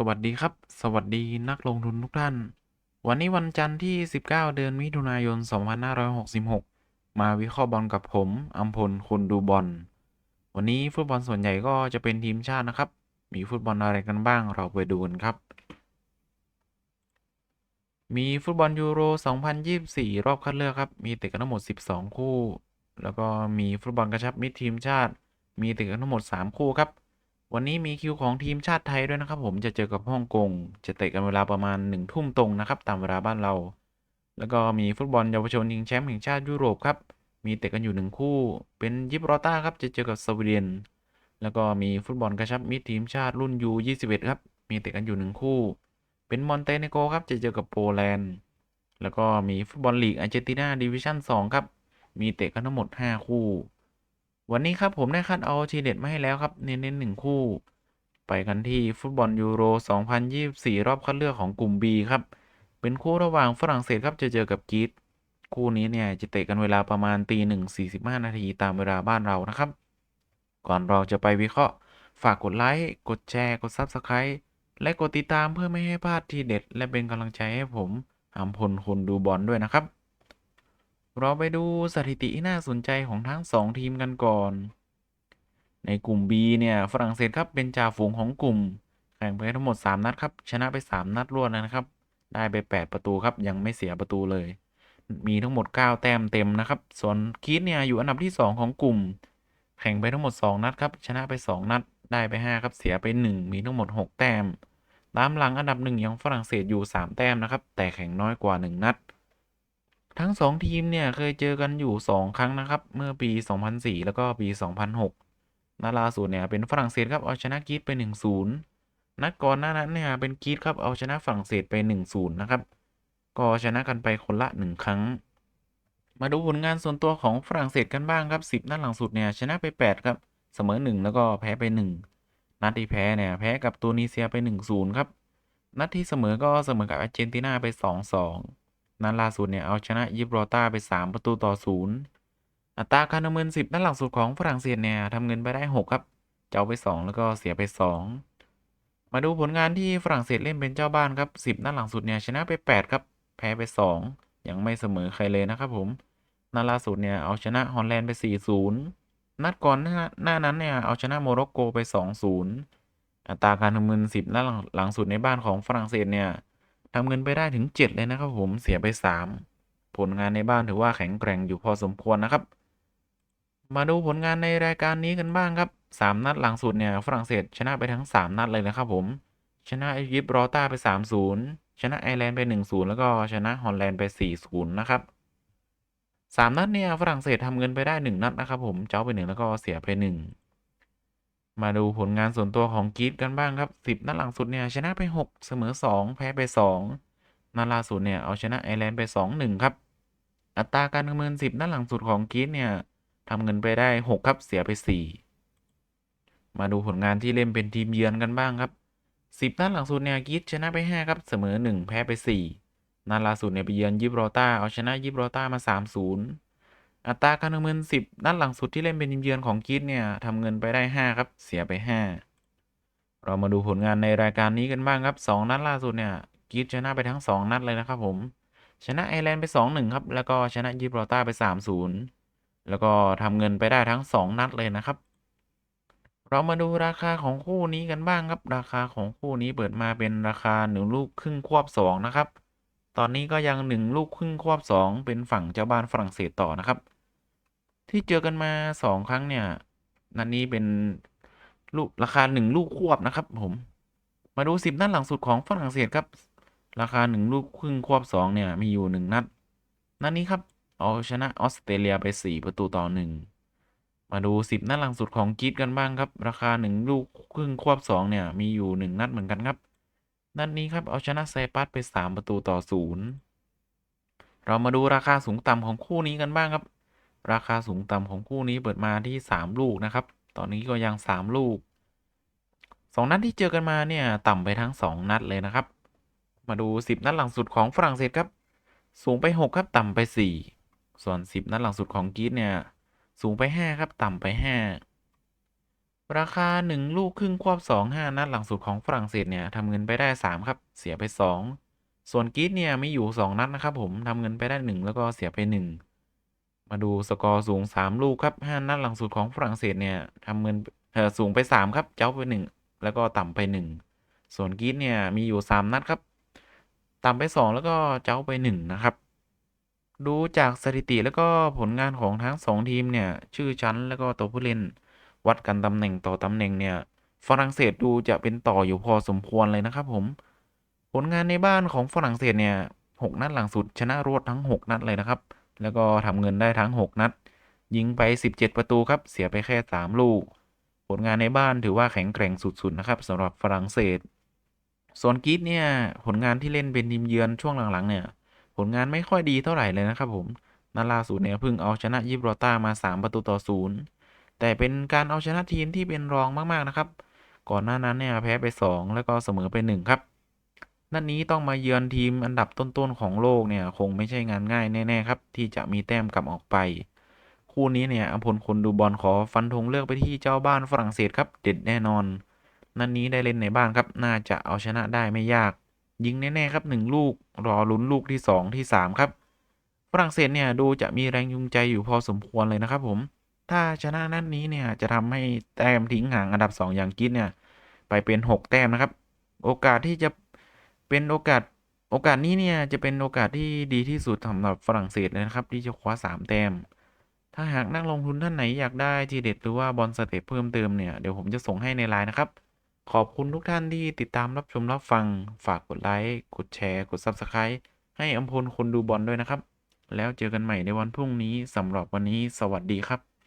สวัสดีครับ สวัสดีนักลงทุนทุกท่าน วันนี้วันจันทร์ที่ 19 เดือนมิถุนายน 2566 มาวิเคราะห์บอลกับผมอัมพลคนดูบอล วันนี้ฟุตบอลส่วนใหญ่ก็จะเป็นทีมชาตินะครับ มีฟุตบอลอะไรกันบ้างเราไปดูกันครับ มีฟุตบอลยูโร 2024 รอบคัดเลือกครับ มีเตะกันทั้งหมด 12 คู่ แล้วก็มีฟุตบอลกระชับมิตรทีมชาติ มีเตะกันทั้งหมด 3 คู่ครับ วันนี้มีคิวของทีมชาติไทยด้วยนะครับ ผมจะเจอกับฮ่องกง จะเตะกันเวลาประมาณ1ทุ่มตรงนะครับตามเวลาบ้านเรา แล้วก็มีฟุตบอลเยาวชนชิงแชมป์แห่งชาติยุโรปครับ มีเตะกันอยู่1คู่ เป็นยิบรอต้าครับจะเจอกับสวีเดน แล้วก็มีฟุตบอลกระชับมิตรทีมชาติรุ่น U21 ครับ มีเตะกันอยู่1คู่ เป็นมอนเตเนโกรครับจะเจอกับโปแลนด์ แล้วก็มีฟุตบอลลีกอาร์เจนตินาดิวิชั่น2ครับ มีเตะกันทั้งหมด 5 คู่ วันนี้ครับผมได้คัดเอาทีเด็ดมาให้แล้วครับ เน้นๆหนึ่งคู่ ไปกันที่ฟุตบอลยูโร 2024 รอบคัดเลือกของกลุ่ม B ครับ เป็นคู่ระหว่างฝรั่งเศสครับจะเจอกับกรีซคู่นี้เนี่ยจะเตะกันเวลาประมาณตีหนึ่งสี่สิบห้านาทีตามเวลาบ้านเรานะครับ ก่อนเราจะไปวิเคราะห์ ฝากกดไลค์กดแชร์กด Subscribe และกดติดตามเพื่อไม่ให้พลาดทีเด็ด และเป็นกำลังใจให้ผมอัมพลคนดูบอลด้วยนะครับ เราไปดูสถิติที่น่าสนใจของทั้ง 2 ทีมกันก่อน ในกลุ่ม B เนี่ย ฝรั่งเศสครับเป็นจ่าฝูงของกลุ่ม แข่งไปทั้งหมด 3 นัดครับ ชนะไป 3 นัดรวดนะครับ ได้ไป 8 ประตูครับ ยังไม่เสียประตูเลย มีทั้งหมด 9 แต้มเต็มนะครับ ส่วนคีดเนี่ยอยู่อันดับที่ 2 ของกลุ่ม แข่งไปทั้งหมด 2 นัดครับ ชนะไป 2 นัด ได้ไป 5 ครับ เสียไป 1 มีทั้งหมด 6 แต้ม ตามหลังอันดับหนึ่งยังฝรั่งเศสอยู่ 3 แต้มนะครับ แต่แข่งน้อยกว่า 1 นัด ทั้ง 2 ทีม เนี่ย เคยเจอกันอยู่ 2 ครั้งนะครับ เมื่อปี 2004 แล้วก็ปี 2006นัดล่าสุดเนี่ยเป็นฝรั่งเศสครับเอาชนะกรีซไป 1-0 นัดก่อนหน้านั้นเนี่ยเป็นกรีซครับเอาชนะฝรั่งเศสไป 1-0 นะครับ ก็ชนะกันไปคนละ 1 ครั้ง มาดูผลงานส่วนตัวของฝรั่งเศสกันบ้างครับ 10 นัดหลังสุดเนี่ยชนะไป 8 ครับ เสมอ 1 แล้วก็แพ้ไป 1 นัดที่แพ้เนี่ยแพ้กับตูนิเซียไป 1-0 ครับ นัดที่เสมอก็เสมอกับอาร์เจนตินาไป 2-2 นัดล่าสุดเนี่ยเอาชนะยิบรอต้าไป 3 ประตูต่อ 0 อัตราการดำเนิน 10นัดหลังสุดของฝรั่งเศสเนี่ยทำเงินไปได้ 6 ครับ เจ้าไป 2 แล้วก็เสียไป 2 มาดูผลงานที่ฝรั่งเศสเล่นเป็นเจ้าบ้านครับ 10นัดหลังสุดเนี่ยชนะไป 8 ครับ แพ้ไป 2 ยังไม่เสมอใครเลยนะครับผมนัดล่าสุดเนี่ยเอาชนะฮอลแลนด์ไป 4-0 นัดก่อนหน้านั้นเนี่ยเอาชนะโมร็อกโกไป 2-0 อัตราการทำเงิน10นัดหลังสุดในบ้านของฝรั่งเศสเนี่ย ทำเงินไปได้ถึง 7 เลยนะครับผมเสียไป 3 ผลงานในบ้านถือว่าแข็งแกร่งอยู่พอสมควรนะครับ มาดูผลงานในรายการนี้กันบ้างครับ 3 นัดหลังสุดเนี่ยฝรั่งเศสชนะไปทั้ง 3 นัดเลยนะครับผม ชนะอียิปต์รอต้าไป 3-0 ชนะไอร์แลนด์ไป 1-0 แล้วก็ชนะฮอลแลนด์ไป 4-0 นะครับ3นัดเนี่ยฝรั่งเศสทำเงินไปได้ 1 นัดนะครับผมเจ้าไป1แล้วก็เสียไป1 มาดูผลงานส่วนตัวของกรีซกันบ้างครับ 10 นัดหลังสุดเนี่ยชนะไป 6 เสมอ 2 แพ้ไป 2 นัดล่าสุดเนี่ยเอาชนะไอร์แลนด์ไป 2-1 ครับ อัตราการดำเนิน 10 นัดหลังสุดของกรีซเนี่ยทำเงินไปได้ 6 ครับเสียไป 4 มาดูผลงานที่เล่นเป็นทีมเยือนกันบ้างครับ 10 นัดหลังสุดเนี่ยกรีซชนะไป 5 ครับเสมอ 1 แพ้ไป 4 นัดล่าสุดเนี่ยไปเยือนยิบรอต้าเอาชนะยิบรอต้ามา 3-0 อัตราการดำเนิน 10 นัดหลังสุดที่เล่นเป็นทีมเยือนของกรีซเนี่ยทำเงินไปได้ 5 ครับ เสียไป 5 เรามาดูผลงานในรายการนี้กันบ้างครับ 2 นัดล่าสุดเนี่ยกรีซชนะไปทั้ง 2 นัดเลยนะครับผมชนะไอร์แลนด์ไป 2-1 ครับ แล้วก็ชนะยิบรอต้าไป 3-0 แล้วก็ทำเงินไปได้ทั้ง 2 นัดเลยนะครับ เรามาดูราคาของคู่นี้กันบ้างครับ ราคาของคู่นี้เปิดมาเป็นราคา1ลูกครึ่งควบ2นะครับ ตอนนี้ก็ยัง1ลูกครึ่งควบ2เป็นฝั่งเจ้าบ้านฝรั่งเศสต่อนะครับ ที่เจอกันมา2ครั้งเนี่ย นัดนี้เป็นลูกราคา1ลูกควบนะครับ ผม มาดู10นัดหลังสุดของฝรั่งเศสครับ ราคา1ลูกครึ่งควบ2เนี่ยมีอยู่1นัด นัดนี้ครับเอาชนะออสเตรเลียไป4ประตูต่อ1มาดู10นัดหลังสุดของกรีซกันบ้างครับ ราคา1ลูกครึ่งควบ2เนี่ยมีอยู่1นัดเหมือนกันครับ นัดนี้ครับเอาชนะไซปัสไป 3 ประตูต่อ 0 เรามาดูราคาสูงต่ำของคู่นี้กันบ้างครับ ราคาสูงต่ำของคู่นี้เปิดมาที่ 3 ลูกนะครับ ตอนนี้ก็ยัง 3 ลูก 2 นัดที่เจอกันมาเนี่ยต่ำไปทั้ง 2 นัดเลยนะครับ มาดู 10 นัดหลังสุดของฝรั่งเศสครับ สูงไป 6 ครับต่ำไป 4 ส่วน 10 นัดหลังสุดของกรีซเนี่ยสูงไป 5 ครับต่ำไป 5 ราคา 1 ลูกครึ่งควบ2 5 นัดหลังสุดของฝรั่งเศสเนี่ยทำเงินไปได้ 3 ครับ เสียไป 2 ส่วนกรีซเนี่ยมีอยู่ 2 นัดนะครับผมทำเงินไปได้ 1 แล้วก็เสียไป 1 มาดูสกอร์สูง 3 ลูกครับ 5 นัดหลังสุดของฝรั่งเศสเนี่ยทำเงินเออสูงไป 3 ครับ เจ้าไป 1 แล้วก็ต่ำไป 1 ส่วนกรีซเนี่ยมีอยู่ 3 นัดครับ ต่ำไป 2 แล้วก็เจ้าไป 1 นะครับดูจากสถิติแล้วก็ผลงานของทั้ง 2 ทีมเนี่ยชื่อชั้นแล้วก็ตัวผู้เล่น วัดกันตำแหน่งต่อตำแหน่งเนี่ย ฝรั่งเศสดูจะเป็นต่ออยู่พอสมควรเลยนะครับ ผม ผลงานในบ้านของฝรั่งเศสเนี่ย6นัดหลังสุดชนะรวดทั้ง 6 นัดเลยนะครับ แล้วก็ทำเงินได้ทั้ง 6 นัด ยิงไป 17 ประตูครับ เสียไปแค่ 3 ลูก ผลงานในบ้านถือว่าแข็งแกร่งสุดๆนะครับสำหรับฝรั่งเศส ส่วนกรีซเนี่ยผลงานที่เล่นเป็นทีมเยือนช่วงหลังๆเนี่ย ผลงานไม่ค่อยดีเท่าไหร่เลยนะครับผมนัดล่าสุดเนี่ยเพิ่งเอาชนะยิบรอต้ามา 3 ประตูต่อศูนย์ แต่เป็นการเอาชนะทีมที่เป็นรองมากๆนะครับ ก่อนหน้านั้นเนี่ยแพ้ไป 2 แล้วก็เสมอไป 1 ครับ นัดนนี้ต้องมาเยือนทีมอันดับต้นๆของโลกเนี่ยคงไม่ใช่งานง่ายแน่ๆครับที่จะมีแต้มกลับออกไป คู่นี้เนี่ยอภพลคนดูบอลขอฟันธงเลือกไปที่เจ้าบ้านฝรั่งเศสครับเด็ดแน่นอน นัดนี้ได้เล่นในบ้านครับน่าจะเอาชนะได้ไม่ยาก ยิงแน่ๆครับ 1 ลูกรอลุ้นลูกที่ 2 ที่ 3 ครับฝรั่งเศสเนี่ยดูจะมีแรงจูงใจอยู่พอสมควรเลยนะครับผม ถ้าชนะนัดนี้เนี่ยจะทำให้แต้มทิ้งห่างอันดับ 2 อย่างกรีซเนี่ยไปเป็น 6 แต้มนะครับ โอกาสที่จะเป็นโอกาสโอกาสนี้เนี่ยจะเป็นโอกาสที่ดีที่สุดสำหรับฝรั่งเศสนะครับ ที่จะคว้า 3 แต้ม ถ้าหากนักลงทุนท่านไหนอยากได้ทีเด็ดหรือว่าบอลสเต็ปเพิ่มเติมเนี่ยเดี๋ยวผมจะส่งให้ในไลน์นะครับขอบคุณทุกท่านที่ติดตามรับชมรับฟัง ฝากกดไลค์ กดแชร์ กด Subscribe ให้อำพลคนดูบอลด้วยนะครับ แล้วเจอกันใหม่ในวันพรุ่งนี้สำหรับวันนี้สวัสดีครับ